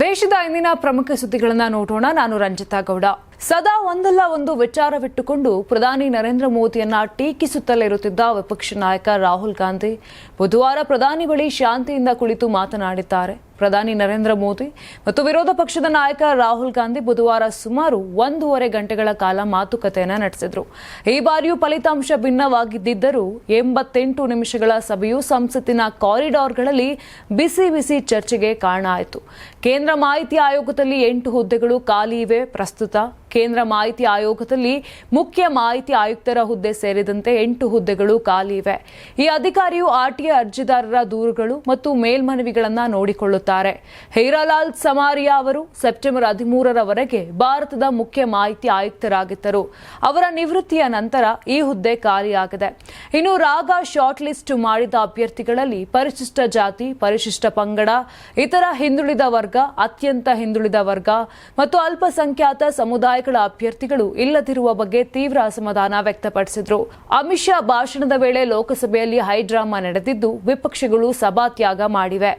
ದೇಶದ ಇಂದಿನ ಪ್ರಮುಖ ಸುದ್ದಿಗಳನ್ನು ನೋಡೋಣ. ನಾನು ರಂಜಿತಾ ಗೌಡ. ಸದಾ ಒಂದಲ್ಲ ಒಂದು ವಿಚಾರವಿಟ್ಟುಕೊಂಡು ಪ್ರಧಾನಿ ನರೇಂದ್ರ ಮೋದಿಯನ್ನ ಟೀಕಿಸುತ್ತಲೇ ಇರುತ್ತಿದ್ದ ವಿಪಕ್ಷ ನಾಯಕ ರಾಹುಲ್ ಗಾಂಧಿ. ಬುಧವಾರ ಪ್ರಧಾನಿ ಬಳಿ ಶಾಂತಿಯಿಂದ ಕುಳಿತು ಮಾತನಾಡಿದ್ದಾರೆ. ಪ್ರಧಾನಿ ನರೇಂದ್ರ ಮೋದಿ ಮತ್ತು ವಿರೋಧ ಪಕ್ಷದ ನಾಯಕ ರಾಹುಲ್ ಗಾಂಧಿ ಬುಧವಾರ ಸುಮಾರು ಒಂದೂವರೆ ಗಂಟೆಗಳ ಕಾಲ ಮಾತುಕತೆಯನ್ನು ನಡೆಸಿದರು. ಈ ಬಾರಿಯೂ ಫಲಿತಾಂಶ ಭಿನ್ನವಾಗಿದ್ದರೂ ಎಂಬತ್ತೆಂಟು ನಿಮಿಷಗಳ ಸಭೆಯು ಸಂಸತ್ತಿನ ಕಾರಿಡಾರ್ಗಳಲ್ಲಿ ಬಿಸಿ ಬಿಸಿ ಚರ್ಚೆಗೆ ಕಾರಣ ಆಯಿತು. ಕೇಂದ್ರ ಮಾಹಿತಿ ಆಯೋಗದಲ್ಲಿ ಎಂಟು ಹುದ್ದೆಗಳು ಖಾಲಿ ಇವೆ. ಪ್ರಸ್ತುತ ಕೇಂದ್ರ ಮಾಹಿತಿ ಆಯೋಗದಲ್ಲಿ ಮುಖ್ಯ ಮಾಹಿತಿ ಆಯುಕ್ತರ ಹುದ್ದೆ ಸೇರಿದಂತೆ ಎಂಟು ಹುದ್ದೆಗಳು ಖಾಲಿ ಇವೆ. ಈ ಅಧಿಕಾರಿಯು ಆರ್ಟಿಐ ಅರ್ಜಿದಾರರ ದೂರುಗಳು ಮತ್ತು ಮೇಲ್ಮನವಿಗಳನ್ನು ನೋಡಿಕೊಳ್ಳುತ್ತಾರೆ. ಹೀರಾಲಾಲ್ ಸಮಾರಿಯಾ ಅವರು ಸೆಪ್ಟೆಂಬರ್ ಹದಿಮೂರರವರೆಗೆ ಭಾರತದ ಮುಖ್ಯ ಮಾಹಿತಿ ಆಯುಕ್ತರಾಗಿದ್ದರು. ಅವರ ನಿವೃತ್ತಿಯ ನಂತರ ಈ ಹುದ್ದೆ ಖಾಲಿಯಾಗಿದೆ. ಇನ್ನು ರಾಗ ಶಾರ್ಟ್ ಲಿಸ್ಟ್ ಮಾಡಿದ ಅಭ್ಯರ್ಥಿಗಳಲ್ಲಿ ಪರಿಶಿಷ್ಟ ಜಾತಿ, ಪರಿಶಿಷ್ಟ ಪಂಗಡ, ಇತರ ಹಿಂದುಳಿದ ವರ್ಗ, ಅತ್ಯಂತ ಹಿಂದುಳಿದ ವರ್ಗ ಮತ್ತು ಅಲ್ಪಸಂಖ್ಯಾತ ಸಮುದಾಯಗಳ ಅಭ್ಯರ್ಥಿಗಳು ಇಲ್ಲದಿರುವ ಬಗ್ಗೆ ತೀವ್ರ ಅಸಮಾಧಾನ ವ್ಯಕ್ತಪಡಿಸಿದ್ರು. ಅಮಿತ್ ಶಾ ಭಾಷಣದ ವೇಳೆ ಲೋಕಸಭೆಯಲ್ಲಿ ಹೈಡ್ರಾಮಾ ನಡೆದಿದ್ದು ವಿಪಕ್ಷಗಳು ಸಭಾತ್ಯಾಗ ಮಾಡಿವೆ.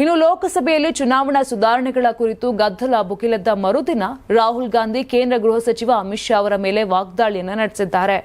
ಇನ್ನು ಲೋಕಸಭೆಯಲ್ಲಿ ಚುನಾವಣಾ ಸುಧಾರಣೆಗಳ ಕುರಿತು ಗದ್ದಲ ಬುಕಿಲೆದ್ದ ಮರುದಿನ ರಾಹುಲ್ ಗಾಂಧಿ ಕೇಂದ್ರ ಗೃಹ ಸಚಿವ ಅಮಿತ್ ಶಾ ಅವರ ಮೇಲೆ ವಾಗ್ದಾಳಿಯನ್ನು ನಡೆಸಿದ್ದಾರೆ.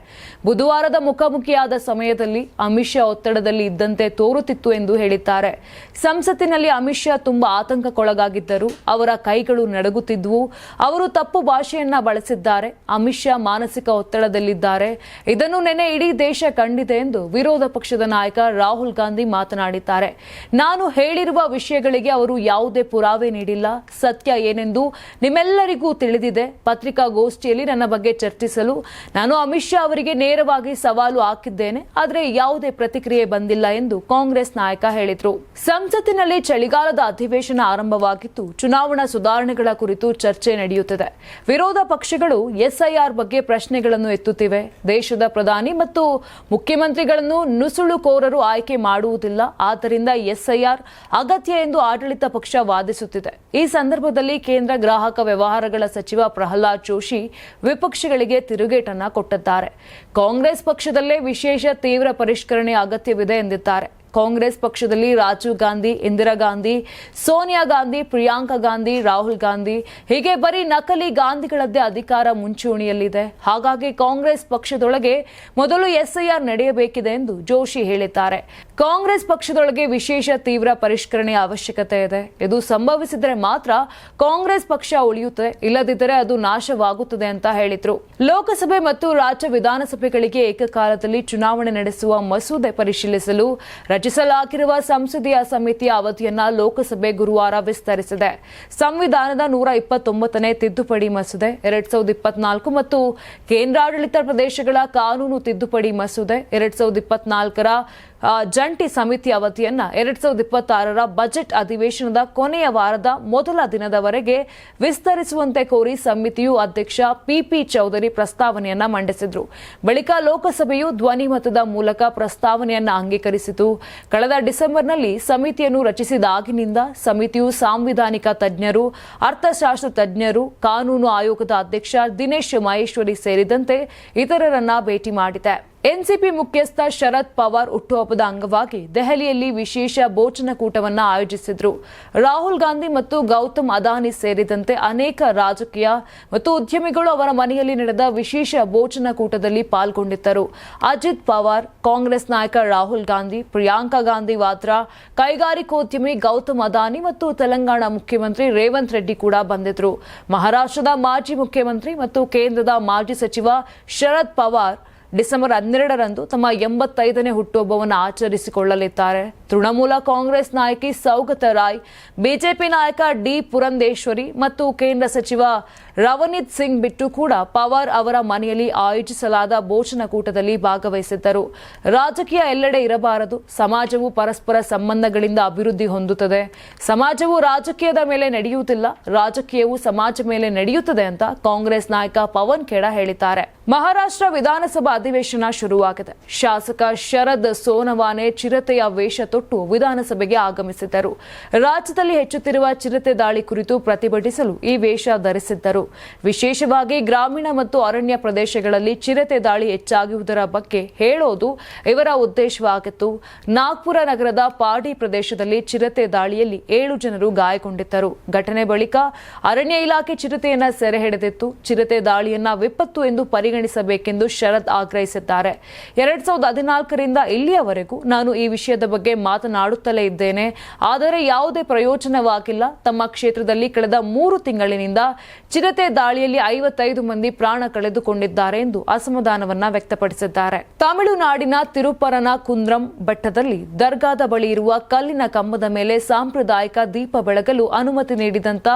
ಬುಧವಾರದ ಮುಖಾಮುಖಿಯಾದ ಸಮಯದಲ್ಲಿ ಅಮಿತ್ ಶಾ ಒತ್ತಡದಲ್ಲಿ ಇದ್ದಂತೆ ತೋರುತ್ತಿತ್ತು ಎಂದು ಹೇಳಿದ್ದಾರೆ. ಸಂಸತ್ತಿನಲ್ಲಿ ಅಮಿತ್ ಶಾ ತುಂಬಾ ಆತಂಕಕ್ಕೊಳಗಾಗಿದ್ದರು. ಅವರ ಕೈಗಳು ನಡುಗುತ್ತಿದ್ವು. ಅವರು ತಪ್ಪು ಭಾಷೆಯನ್ನ ಬಳಸಿದ್ದಾರೆ. ಅಮಿತ್ ಶಾ ಮಾನಸಿಕ ಒತ್ತಡದಲ್ಲಿದ್ದಾರೆ. ಇದನ್ನು ನೆನೆ ಇಡೀ ದೇಶ ಕಂಡಿದೆ ಎಂದು ವಿರೋಧ ಪಕ್ಷದ ನಾಯಕ ರಾಹುಲ್ ಗಾಂಧಿ ಮಾತನಾಡಿದ್ದಾರೆ. ನಾನು ಹೇಳಿರುವ ವಿಷಯಗಳಿಗೆ ಅವರು ಯಾವುದೇ ಪುರಾವೆ ನೀಡಿಲ್ಲ. ಸತ್ಯ ಏನೆಂದು ನಿಮ್ಮೆಲ್ಲರಿಗೂ ತಿಳಿದಿದೆ. ಪತ್ರಿಕಾಗೋಷ್ಠಿಯಲ್ಲಿ ನನ್ನ ಬಗ್ಗೆ ಚರ್ಚಿಸಲು ನಾನು ಅಮಿತ್ ಶಾ ಅವರಿಗೆ ನೇರವಾಗಿ ಸವಾಲು ಹಾಕಿದ್ದೇನೆ. ಆದರೆ ಯಾವುದೇ ಪ್ರತಿಕ್ರಿಯೆ ಬಂದಿಲ್ಲ ಎಂದು ಕಾಂಗ್ರೆಸ್ ನಾಯಕ ಹೇಳಿದರು. ಸಂಸತ್ತಿನಲ್ಲಿ ಚಳಿಗಾಲದ ಅಧಿವೇಶನ ಆರಂಭವಾಗಿದ್ದು, ಚುನಾವಣಾ ಸುಧಾರಣೆಗಳ ಕುರಿತು ಚರ್ಚೆ ನಡೆಯುತ್ತಿದೆ. ವಿರೋಧ ಪಕ್ಷಗಳು ಎಸ್ಐಆರ್ ಬಗ್ಗೆ ಪ್ರಶ್ನೆಗಳನ್ನು ಎತ್ತುತ್ತಿವೆ. ದೇಶದ ಪ್ರಧಾನಿ ಮತ್ತು ಮುಖ್ಯಮಂತ್ರಿಗಳನ್ನು ನುಸುಳುಕೋರರು ಆಯ್ಕೆ ಮಾಡುವುದಿಲ್ಲ. ಆದ್ದರಿಂದ ಎಸ್ಐಆರ್ ಅಗತ್ಯ ಎಂದು ಆಡಳಿತ ಪಕ್ಷ ವಾದಿಸುತ್ತಿದೆ. ಈ ಸಂದರ್ಭದಲ್ಲಿ ಕೇಂದ್ರ ಗ್ರಾಹಕ ವ್ಯವಹಾರಗಳ ಸಚಿವ ಪ್ರಹ್ಲಾದ್ ಜೋಶಿ ವಿಪಕ್ಷಗಳಿಗೆ ತಿರುಗೇಟನ್ನ ಕೊಟ್ಟಿದ್ದಾರೆ. ಕಾಂಗ್ರೆಸ್ ಪಕ್ಷದಲ್ಲೇ ವಿಶೇಷ ತೀವ್ರ ಪರಿಷ್ಕರಣೆ ಅಗತ್ಯವಿದೆ ಎಂದಿದ್ದಾರೆ. ಕಾಂಗ್ರೆಸ್ ಪಕ್ಷದಲ್ಲಿ ರಾಜೀವ್ ಗಾಂಧಿ, ಇಂದಿರಾ ಗಾಂಧಿ, ಸೋನಿಯಾ ಗಾಂಧಿ, ಪ್ರಿಯಾಂಕಾ ಗಾಂಧಿ, ರಾಹುಲ್ ಗಾಂಧಿ. ಹೀಗೆ ಬರೀ ನಕಲಿ ಗಾಂಧಿಗಳದ್ದೇ ಅಧಿಕಾರ ಮುಂಚೂಣಿಯಲ್ಲಿದೆ. ಹಾಗಾಗಿ ಕಾಂಗ್ರೆಸ್ ಪಕ್ಷದೊಳಗೆ ಮೊದಲು ಎಸ್ಐಆರ್ ನಡೆಯಬೇಕಿದೆ ಎಂದು ಜೋಶಿ ಹೇಳಿದ್ದಾರೆ. ಕಾಂಗ್ರೆಸ್ ಪಕ್ಷದೊಳಗೆ ವಿಶೇಷ ತೀವ್ರ ಪರಿಷ್ಕರಣೆಯ ಅವಶ್ಯಕತೆ ಇದೆ. ಇದು ಸಂಭವಿಸಿದರೆ ಮಾತ್ರ ಕಾಂಗ್ರೆಸ್ ಪಕ್ಷ ಉಳಿಯುತ್ತೆ, ಇಲ್ಲದಿದ್ದರೆ ಅದು ನಾಶವಾಗುತ್ತದೆ ಅಂತ ಹೇಳಿದ್ರು. ಲೋಕಸಭೆ ಮತ್ತು ರಾಜ್ಯ ವಿಧಾನಸಭೆಗಳಿಗೆ ಏಕಕಾಲದಲ್ಲಿ ಚುನಾವಣೆ ನಡೆಸುವ ಮಸೂದೆ ಪರಿಶೀಲಿಸಲು ರಚಿಸಲಾಗಿರುವ ಸಂಸದೀಯ ಸಮಿತಿಯ ಅವಧಿಯನ್ನ ಲೋಕಸಭೆ ಗುರುವಾರ ವಿಸ್ತರಿಸಿದೆ. ಸಂವಿಧಾನದ ನೂರ ಇಪ್ಪತ್ತೊಂಬತ್ತನೇ ತಿದ್ದುಪಡಿ ಮಸೂದೆ, ಎರಡ್ ಸಾವಿರದ ಇಪ್ಪತ್ನಾಲ್ಕು ಮತ್ತು ಕೇಂದ್ರಾಡಳಿತ ಪ್ರದೇಶಗಳ ಕಾನೂನು ತಿದ್ದುಪಡಿ ಮಸೂದೆ, ಎರಡ್ ಸಾವಿರದ ಇಪ್ಪತ್ನಾಲ್ಕರ ಜಂಟಿ ಸಮಿತಿ ಅವಧಿಯನ್ನ ಎರಡ್ ಸಾವಿರದ ಇಪ್ಪತ್ತಾರರ ಬಜೆಟ್ ಅಧಿವೇಶನದ ಕೊನೆಯ ವಾರದ ಮೊದಲ ದಿನದವರೆಗೆ ವಿಸ್ತರಿಸುವಂತೆ ಕೋರಿ ಸಮಿತಿಯು ಅಧ್ಯಕ್ಷ ಪಿಪಿ ಚೌಧರಿ ಪ್ರಸ್ತಾವನೆಯನ್ನ ಮಂಡಿಸಿದ್ರು. ಬಳಿಕ ಲೋಕಸಭೆಯು ಧ್ವನಿಮತದ ಮೂಲಕ ಪ್ರಸ್ತಾವನೆಯನ್ನ ಅಂಗೀಕರಿಸಿತು. ಕಳೆದ ಡಿಸೆಂಬರ್ನಲ್ಲಿ ಸಮಿತಿಯನ್ನು ರಚಿಸಿದಾಗಿನಿಂದ ಸಮಿತಿಯು ಸಾಂವಿಧಾನಿಕ ತಜ್ಞರು, ಅರ್ಥಶಾಸ್ತ್ರ ತಜ್ಞರು, ಕಾನೂನು ಆಯೋಗದ ಅಧ್ಯಕ್ಷ ದಿನೇಶ್ ಮಹೇಶ್ವರಿ ಸೇರಿದಂತೆ ಇತರರನ್ನ ಭೇಟಿ ಮಾಡಿದೆ. ಎನ್ಸಿಪಿ ಮುಖ್ಯಸ್ಥ ಶರದ್ ಪವಾರ್ ಹುಟ್ಟುಹಬ್ಬದ ಅಂಗವಾಗಿ ದೆಹಲಿಯಲ್ಲಿ ವಿಶೇಷ ಭೋಜನಕೂಟವನ್ನು ಆಯೋಜಿಸಿದ್ರು. ರಾಹುಲ್ ಗಾಂಧಿ ಮತ್ತು ಗೌತಮ್ ಅದಾನಿ ಸೇರಿದಂತೆ ಅನೇಕ ರಾಜಕೀಯ ಮತ್ತು ಉದ್ಯಮಿಗಳು ಅವರ ಮನೆಯಲ್ಲಿ ನಡೆದ ವಿಶೇಷ ಭೋಜನಕೂಟದಲ್ಲಿ ಪಾಲ್ಗೊಂಡಿದ್ದರು. ಅಜಿತ್ ಪವಾರ್, ಕಾಂಗ್ರೆಸ್ ನಾಯಕ ರಾಹುಲ್ ಗಾಂಧಿ, ಪ್ರಿಯಾಂಕಾ ಗಾಂಧಿ ವಾದ್ರಾ, ಕೈಗಾರಿಕೋದ್ಯಮಿ ಗೌತಮ್ ಅದಾನಿ ಮತ್ತು ತೆಲಂಗಾಣ ಮುಖ್ಯಮಂತ್ರಿ ರೇವಂತ್ ರೆಡ್ಡಿ ಕೂಡ ಬಂದಿದ್ರು. ಮಹಾರಾಷ್ಟ್ರದ ಮಾಜಿ ಮುಖ್ಯಮಂತ್ರಿ ಮತ್ತು ಕೇಂದ್ರದ ಮಾಜಿ ಸಚಿವ ಶರದ್ ಪವಾರ್ ಡಿಸೆಂಬರ್ ಹನ್ನೆರಡರಂದು ತಮ್ಮ ಎಂಬತ್ತೈದನೇ ಹುಟ್ಟುಹಬ್ಬವನ್ನು ಆಚರಿಸಿಕೊಳ್ಳಲಿದ್ದಾರೆ. ತೃಣಮೂಲ ಕಾಂಗ್ರೆಸ್ ನಾಯಕಿ ಸೌಗತ ರಾಯ್, ಬಿಜೆಪಿ ನಾಯಕ ಡಿ ಪುರಂದೇಶ್ವರಿ ಮತ್ತು ಕೇಂದ್ರ ಸಚಿವ ರವನೀತ್ ಸಿಂಗ್ ಬಿಟ್ಟು ಕೂಡ ಪವಾರ್ ಅವರ ಮನೆಯಲ್ಲಿ ಆಯೋಜಿಸಲಾದ ಭೋಜನಕೂಟದಲ್ಲಿ ಭಾಗವಹಿಸಿದ್ದರು. ರಾಜಕೀಯ ಎಲ್ಲೆಡೆ ಇರಬಾರದು, ಸಮಾಜವು ಪರಸ್ಪರ ಸಂಬಂಧಗಳಿಂದ ಅಭಿವೃದ್ಧಿ ಹೊಂದುತ್ತದೆ. ಸಮಾಜವು ರಾಜಕೀಯದ ಮೇಲೆ ನಡೆಯುವುದಿಲ್ಲ, ರಾಜಕೀಯವು ಸಮಾಜ ಮೇಲೆ ನಡೆಯುತ್ತದೆ ಅಂತ ಕಾಂಗ್ರೆಸ್ ನಾಯಕ ಪವನ್ ಖೇಡ ಹೇಳಿದ್ದಾರೆ. ಮಹಾರಾಷ್ಟ್ರ ವಿಧಾನಸಭಾ ಅಧಿವೇಶನ ಶುರುವಾಗಿದೆ. ಶಾಸಕ ಶರದ್ ಸೋನವಾನೆ ಚಿರತೆಯ ವೇಷ ತೊಟ್ಟು ವಿಧಾನಸಭೆಗೆ ಆಗಮಿಸಿದ್ದರು. ರಾಜ್ಯದಲ್ಲಿ ಹೆಚ್ಚುತ್ತಿರುವ ಚಿರತೆ ದಾಳಿ ಕುರಿತು ಪ್ರತಿಭಟಿಸಲು ಈ ವೇಷ ಧರಿಸಿದ್ದರು. ವಿಶೇಷವಾಗಿ ಗ್ರಾಮೀಣ ಮತ್ತು ಅರಣ್ಯ ಪ್ರದೇಶಗಳಲ್ಲಿ ಚಿರತೆ ದಾಳಿ ಹೆಚ್ಚಾಗುವುದರ ಬಗ್ಗೆ ಹೇಳೋದು ಇವರ ಉದ್ದೇಶವಾಗಿತ್ತು. ನಾಗ್ಪುರ ನಗರದ ಪಾಡಿ ಪ್ರದೇಶದಲ್ಲಿ ಚಿರತೆ ದಾಳಿಯಲ್ಲಿ ಏಳು ಜನರು ಗಾಯಗೊಂಡಿದ್ದರು. ಘಟನೆ ಬಳಿಕ ಅರಣ್ಯ ಇಲಾಖೆ ಚಿರತೆಯನ್ನ ಸೆರೆ ಹಿಡಿದಿತ್ತು. ಚಿರತೆ ದಾಳಿಯನ್ನ ವಿಪತ್ತು ಎಂದು ಪರಿಗಣಿಸಬೇಕೆಂದು ಶರದ್ ಆಗ್ರಹಿಸಿದ್ದಾರೆ. ಎರಡ್ ಸಾವಿರದ ಹದಿನಾಲ್ಕರಿಂದ ಇಲ್ಲಿಯವರೆಗೂ ನಾನು ಈ ವಿಷಯದ ಬಗ್ಗೆ ಮಾತನಾಡುತ್ತಲೇ ಇದ್ದೇನೆ. ಆದರೆ ಯಾವುದೇ ಪ್ರಯೋಜನವಾಗಿಲ್ಲ. ತಮ್ಮ ಕ್ಷೇತ್ರದಲ್ಲಿ ಕಳೆದ ಮೂರು ತಿಂಗಳಿನಿಂದ ಚಿರತೆ ದಾಳಿಯಲ್ಲಿ ಐವತ್ತೈದು ಮಂದಿ ಪ್ರಾಣ ಕಳೆದುಕೊಂಡಿದ್ದಾರೆ ಎಂದು ಅಸಮಾಧಾನವನ್ನ ವ್ಯಕ್ತಪಡಿಸಿದ್ದಾರೆ. ತಮಿಳುನಾಡಿನ ತಿರುಪರನ ಕುಂದ್ರಂ ಬೆಟ್ಟದಲ್ಲಿ ದರ್ಗಾದ ಬಳಿ ಇರುವ ಕಲ್ಲಿನ ಕಂಬದ ಮೇಲೆ ಸಾಂಪ್ರದಾಯಿಕ ದೀಪ ಬೆಳಗಲು ಅನುಮತಿ ನೀಡಿದಂತ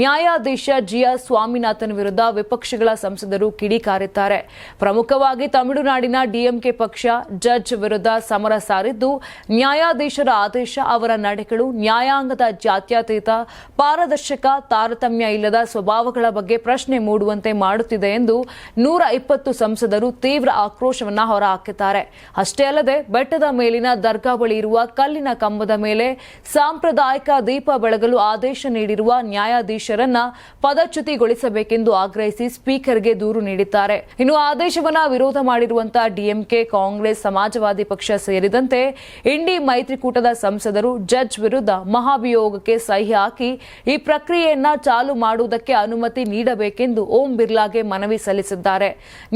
ನ್ಯಾಯಾಧೀಶ ಜಿಯಾ ಸ್ವಾಮಿನಾಥನ್ ವಿರುದ್ಧ ವಿಪಕ್ಷಗಳ ಸಂಸದರು ಕಿಡಿಕಾರಿದ್ದಾರೆ ಪ್ರಮುಖವಾಗಿ ತಮಿಳುನಾಡಿನ ಡಿಎಂಕೆ ಪಕ್ಷ ಜಡ್ಜ್ ವಿರುದ್ಧ ಸಮರ ಸಾರಿದ್ದು ನ್ಯಾಯಾಧೀಶರ ಆದೇಶ, ಅವರ ನಡೆಗಳು, ನ್ಯಾಯಾಂಗದ ಜಾತ್ಯತೀತ, ಪಾರದರ್ಶಕ, ತಾರತಮ್ಯ ಇಲ್ಲದ ಸ್ವಭಾವಗಳ ಬಗ್ಗೆ ಪ್ರಶ್ನೆ ಮೂಡುವಂತೆ ಮಾಡುತ್ತಿದೆ ಎಂದು ನೂರ ಇಪ್ಪತ್ತು ಸಂಸದರು ತೀವ್ರ ಆಕ್ರೋಶವನ್ನು ಹೊರಹಾಕಿದ್ದಾರೆ. ಅಷ್ಟೇ ಅಲ್ಲದೆ, ಬೆಟ್ಟದ ಮೇಲಿನ ದರ್ಗಾ ಬಳಿ ಇರುವ ಕಲ್ಲಿನ ಕಂಬದ ಮೇಲೆ ಸಾಂಪ್ರದಾಯಿಕ ದೀಪ ಬೆಳಗಲು ಆದೇಶ ನೀಡಿರುವ ನ್ಯಾಯಾಧೀಶರನ್ನ ಪದಚ್ಯುತಿಗೊಳಿಸಬೇಕೆಂದು ಆಗ್ರಹಿಸಿ ಸ್ಪೀಕರ್ಗೆ ದೂರು ನೀಡಿದ್ದಾರೆ. ಇನ್ನು ಆದೇಶವನ್ನ ವಿರೋಧ ಮಾಡಿರುವಂತಹ ಡಿಎಂಕೆ ಕಾಂಗ್ರೆಸ್ ಸಮಾಜವಾದಿ ಪಕ್ಷ ಸೇರಿದಂತೆ ಇಂಡಿ ಮೈತ್ರಿಕೂಟದ ಸಂಸದರು ಜಡ್ಜ್ ವಿರುದ್ಧ ಮಹಾಭಿಯೋಗಕ್ಕೆ ಸಹಿ ಹಾಕಿ ಈ ಪ್ರಕ್ರಿಯೆಯನ್ನ ಚಾಲು ಮಾಡುವುದಕ್ಕೆ ಅನುಮತಿ ನೀಡಬೇಕೆಂದು ಓಂ ಬಿರ್ಲಾಗೆ ಮನವಿ ಸಲ್ಲಿಸಿದ್ದಾರೆ.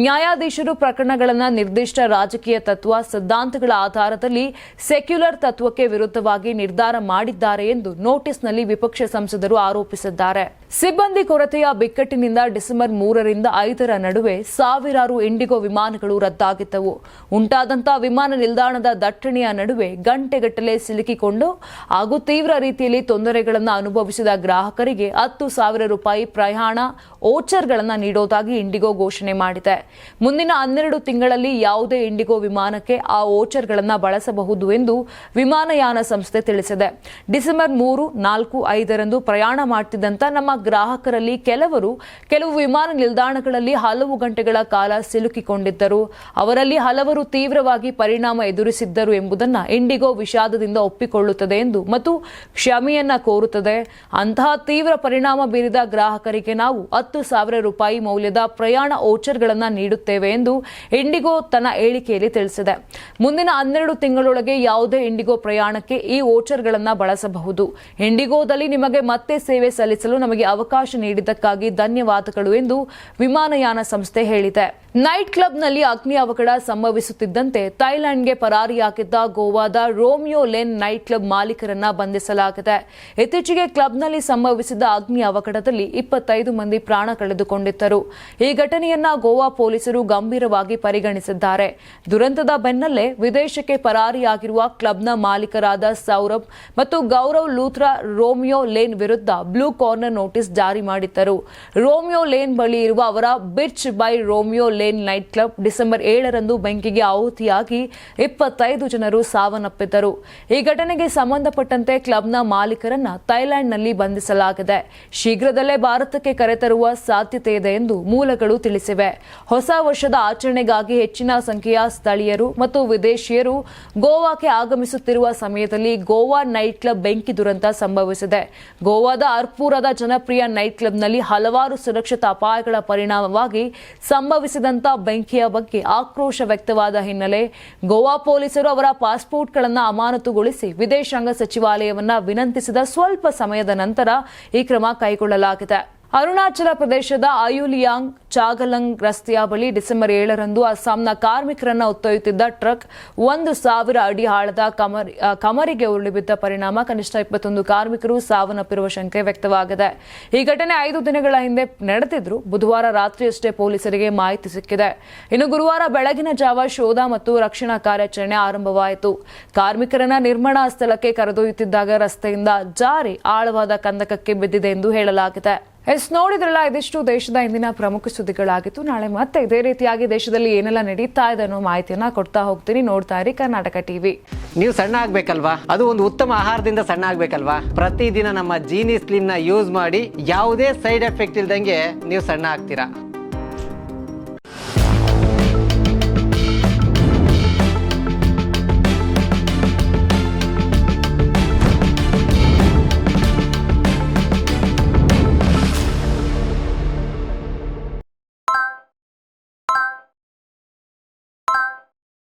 ನ್ಯಾಯಾಧೀಶರು ಪ್ರಕರಣಗಳನ್ನು ನಿರ್ದಿಷ್ಟ ರಾಜಕೀಯ ತತ್ವ, ಸಿದ್ಧಾಂತಗಳ ಆಧಾರದಲ್ಲಿ ಸೆಕ್ಯುಲರ್ ತತ್ವಕ್ಕೆ ವಿರುದ್ಧವಾಗಿ ನಿರ್ಧಾರ ಮಾಡಿದ್ದಾರೆ ಎಂದು ನೋಟಿಸ್ನಲ್ಲಿ ವಿಪಕ್ಷ ಸಂಸದರು ಆರೋಪಿಸಿದ್ದಾರೆ. ಸಿಬ್ಬಂದಿ ಕೊರತೆಯ ಬಿಕ್ಕಟ್ಟಿನಿಂದ ಡಿಸೆಂಬರ್ ಮೂರರಿಂದ ಐದರ ನಡುವೆ ಸಾವಿರಾರು ಇಂಡಿಗೋ ವಿಮಾನಗಳು ರದ್ದಾಗಿದ್ದವು. ಉಂಟಾದಂತಹ ವಿಮಾನ ನಿಲ್ದಾಣದ ದಟ್ಟಣೆಯ ನಡುವೆ ಗಂಟೆಗಟ್ಟಲೆ ಸಿಲುಕಿಕೊಂಡು ಹಾಗೂ ತೀವ್ರ ರೀತಿಯಲ್ಲಿ ತೊಂದರೆಗಳನ್ನು ಅನುಭವಿಸಿದ ಗ್ರಾಹಕರಿಗೆ ಹತ್ತು ಸಾವಿರ ರೂಪಾಯಿ ಪ್ರಯಾಣ ಓಚರ್ಗಳನ್ನು ನೀಡೋದಾಗಿ ಇಂಡಿಗೋ ಘೋಷಣೆ ಮಾಡಿದೆ. ಮುಂದಿನ ಹನ್ನೆರಡು ತಿಂಗಳಲ್ಲಿ ಯಾವುದೇ ಇಂಡಿಗೋ ವಿಮಾನಕ್ಕೆ ಆ ಓಚರ್ಗಳನ್ನು ಬಳಸಬಹುದು ಎಂದು ವಿಮಾನಯಾನ ಸಂಸ್ಥೆ ತಿಳಿಸಿದೆ. ಡಿಸೆಂಬರ್ ಮೂರು, ನಾಲ್ಕು, ಐದರಂದು ಪ್ರಯಾಣ ಮಾಡುತ್ತಿದ್ದಂತ ನಮ್ಮ ಗ್ರಾಹಕರಲ್ಲಿ ಕೆಲವರು ಕೆಲವು ವಿಮಾನ ನಿಲ್ದಾಣಗಳಲ್ಲಿ ಹಲವು ಗಂಟೆಗಳ ಕಾಲ ಸಿಲುಕಿಕೊಂಡಿದ್ದರು. ಅವರಲ್ಲಿ ಹಲವರು ತೀವ್ರವಾಗಿ ಪರಿಣಾಮ ಎದುರಿಸಿದ್ದರು ಎಂಬುದನ್ನ ಇಂಡಿಗೋ ವಿಷಾದದಿಂದ ಒಪ್ಪಿಕೊಳ್ಳುತ್ತದೆ ಎಂದು ಮತ್ತು ಕ್ಷಮೆಯನ್ನ ಕೋರುತ್ತದೆ. ಅಂತಹ ತೀವ್ರ ಪರಿಣಾಮ ಬೀರಿದ ಗ್ರಾಹಕರಿಗೆ ನಾವು ಹತ್ತು ಸಾವಿರ ರೂಪಾಯಿ ಮೌಲ್ಯದ ಪ್ರಯಾಣ ಓಚರ್ಗಳನ್ನು ನೀಡುತ್ತೇವೆ ಎಂದು ಇಂಡಿಗೋ ತನ್ನ ಹೇಳಿಕೆಯಲ್ಲಿ ತಿಳಿಸಿದೆ. ಮುಂದಿನ ಹನ್ನೆರಡು ತಿಂಗಳೊಳಗೆ ಯಾವುದೇ ಇಂಡಿಗೋ ಪ್ರಯಾಣಕ್ಕೆ ಈ ಓಚರ್ಗಳನ್ನು ಬಳಸಬಹುದು. ಇಂಡಿಗೋದಲ್ಲಿ ನಿಮಗೆ ಮತ್ತೆ ಸೇವೆ ಸಲ್ಲಿಸಲು ನಮಗೆ ಅವಕಾಶ ನೀಡಿದ್ದಕ್ಕಾಗಿ ಧನ್ಯವಾದಗಳು ಎಂದು ವಿಮಾನಯಾನ ಸಂಸ್ಥೆ ಹೇಳಿದೆ. ನೈಟ್ ಕ್ಲಬ್ನಲ್ಲಿ ಅಗ್ನಿ ಅವಘಡ ಸಂಭವಿಸುತ್ತಿದ್ದಂತೆ ಥೈಲ್ಯಾಂಡ್ಗೆ ಪರಾರಿಯಾಗಿದ್ದ ಗೋವಾದ ರೋಮಿಯೋ ಲೆನ್ ನೈಟ್ ಕ್ಲಬ್ ಮಾಲೀಕರನ್ನ ಬಂಧಿಸಲಾಗಿದೆ. ಇತ್ತೀಚೆಗೆ ಕ್ಲಬ್ನಲ್ಲಿ ಸಂಭವಿಸಿದ ಅಗ್ನಿ ಅವಘಡದಲ್ಲಿ ಇಪ್ಪತ್ತೈದು ಮಂದಿ ಪ್ರಾಣ ಕಳೆದುಕೊಂಡಿದ್ದರು. ಈ ಘಟನೆಯನ್ನ ಗೋವಾ ಪೊಲೀಸರು ಗಂಭೀರವಾಗಿ ಪರಿಗಣಿಸಿದ್ದಾರೆ. ದುರಂತದ ಬೆನ್ನಲ್ಲೇ ವಿದೇಶಕ್ಕೆ ಪರಾರಿಯಾಗಿರುವ ಕ್ಲಬ್ನ ಮಾಲೀಕರಾದ ಸೌರಭ್ ಮತ್ತು ಗೌರವ್ ಲೂಥ್ರಾ ರೋಮಿಯೋ ಲೇನ್ ವಿರುದ್ಧ ಬ್ಲೂ ಕಾರ್ನರ್ ನೋಟಿಸ್ ಜಾರಿ ಮಾಡಿದ್ದರು. ರೋಮಿಯೋ ಲೇನ್ ಬಳಿ ಇರುವ ಅವರ Birch by Romeo Lane night club December ಏಳರಂದು ಬೆಂಕಿಗೆ ಆಹುತಿಯಾಗಿ ಇಪ್ಪತ್ತೈದು ಜನರು ಸಾವನ್ನಪ್ಪಿದ್ದರು. ಈ ಘಟನೆಗೆ ಸಂಬಂಧಪಟ್ಟಂತೆ ಕ್ಲಬ್ನ ಮಾಲೀಕರನ್ನ ಥೈಲ್ಯಾಂಡ್ನಲ್ಲಿ ಬಂಧಿಸಲಾಗಿದೆ. ಶೀಘ್ರದಲ್ಲೇ ಭಾರತಕ್ಕೆ ಕರೆತರುವ ಸಾಧ್ಯತೆ ಇದೆ ಎಂದು ಮೂಲಗಳು ತಿಳಿಸಿವೆ. ಹೊಸ ವರ್ಷದ ಆಚರಣೆಗಾಗಿ ಹೆಚ್ಚಿನ ಸಂಖ್ಯೆಯ ಸ್ಥಳೀಯರು ಮತ್ತು ವಿದೇಶಿಯರು ಗೋವಾಕ್ಕೆ ಆಗಮಿಸುತ್ತಿರುವ ಸಮಯದಲ್ಲಿ ಗೋವಾ ನೈಟ್ ಕ್ಲಬ್ ಬೆಂಕಿ ದುರಂತ ಸಂಭವಿಸಿದೆ. ಗೋವಾದ ಅರ್ಪೂರದ ಜನಪ್ರಿಯ ನೈಟ್ ಕ್ಲಬ್ನಲ್ಲಿ ಹಲವಾರು ಸುರಕ್ಷತಾ ಅಪಾಯಗಳ ಪರಿಣಾಮವಾಗಿ ಸಂಭವಿಸಿದಂತ ಬೆಂಕಿಯ ಬಗ್ಗೆ ಆಕ್ರೋಶ ವ್ಯಕ್ತವಾದ ಹಿನ್ನೆಲೆ ಗೋವಾ ಪೊಲೀಸರು ಅವರ ಪಾಸ್ಪೋರ್ಟ್ಗಳನ್ನು ಅಮಾನತುಗೊಳಿಸಿ ವಿದೇಶಾಂಗ ಸಚಿವಾಲಯವನ್ನು ವಿನಂತಿಸಿದ ಸ್ವಲ್ಪ ಸಮಯದ ನಂತರ ಈ ಕ್ರಮ ಕೈಗೊಳ್ಳಲಾಗಿದೆ. ಅರುಣಾಚಲ ಪ್ರದೇಶದ ಅಯುಲಿಯಾಂಗ್ ಚಾಗಲಂಗ್ ರಸ್ತೆಯ ಬಳಿ ಡಿಸೆಂಬರ್ ಏಳರಂದು ಅಸ್ಸಾಂನ ಕಾರ್ಮಿಕರನ್ನು ಹೊತ್ತೊಯ್ಯುತ್ತಿದ್ದ ಟ್ರಕ್ ಒಂದು ಸಾವಿರ ಅಡಿ ಆಳದ ಕಮರಿ ಕಮರಿಗೆ ಉರುಳಿ ಬಿದ್ದ ಪರಿಣಾಮ ಕನಿಷ್ಠ ಇಪ್ಪತ್ತೊಂದು ಕಾರ್ಮಿಕರು ಸಾವನ್ನಪ್ಪಿರುವ ಶಂಕೆ ವ್ಯಕ್ತವಾಗಿದೆ. ಈ ಘಟನೆ ಐದು ದಿನಗಳ ಹಿಂದೆ ನಡೆದಿದ್ರು ಬುಧವಾರ ರಾತ್ರಿಯಷ್ಟೇ ಪೊಲೀಸರಿಗೆ ಮಾಹಿತಿ ಸಿಕ್ಕಿದೆ. ಇನ್ನು ಗುರುವಾರ ಬೆಳಗಿನ ಜಾವ ಶೋಧ ಮತ್ತು ರಕ್ಷಣಾ ಕಾರ್ಯಾಚರಣೆ ಆರಂಭವಾಯಿತು. ಕಾರ್ಮಿಕರನ್ನ ನಿರ್ಮಾಣ ಸ್ಥಳಕ್ಕೆ ಕರೆದೊಯ್ಯುತ್ತಿದ್ದಾಗ ರಸ್ತೆಯಿಂದ ಜಾರಿ ಆಳವಾದ ಕಂದಕಕ್ಕೆ ಬಿದ್ದಿದೆ ಎಂದು ಹೇಳಲಾಗಿದೆ. ಎಸ್, ನೋಡಿದ್ರಲ್ಲ, ಇದಿಷ್ಟು ದೇಶದ ಇಂದಿನ ಪ್ರಮುಖ ಸುದ್ದಿಗಳಾಗಿತ್ತು. ನಾಳೆ ಮತ್ತೆ ಇದೇ ರೀತಿಯಾಗಿ ದೇಶದಲ್ಲಿ ಏನೆಲ್ಲ ನಡೀತಾ ಇದೆ ಅನ್ನೋ ಮಾಹಿತಿಯನ್ನ ಕೊಡ್ತಾ ಹೋಗ್ತೀನಿ. ನೋಡ್ತಾ ಇರಿ ಕರ್ನಾಟಕ ಟಿವಿ. ನೀವು ಸಣ್ಣ ಆಗ್ಬೇಕಲ್ವಾ? ಅದು ಒಂದು ಉತ್ತಮ ಆಹಾರದಿಂದ ಸಣ್ಣ ಆಗ್ಬೇಕಲ್ವಾ? ಪ್ರತಿದಿನ ನಮ್ಮ ಜೀನಿ ಸ್ಲಿಮ್ನ ಯೂಸ್ ಮಾಡಿ ಯಾವುದೇ ಸೈಡ್ ಎಫೆಕ್ಟ್ ಇಲ್ದಂಗೆ ನೀವು ಸಣ್ಣ ಆಗ್ತೀರಾ?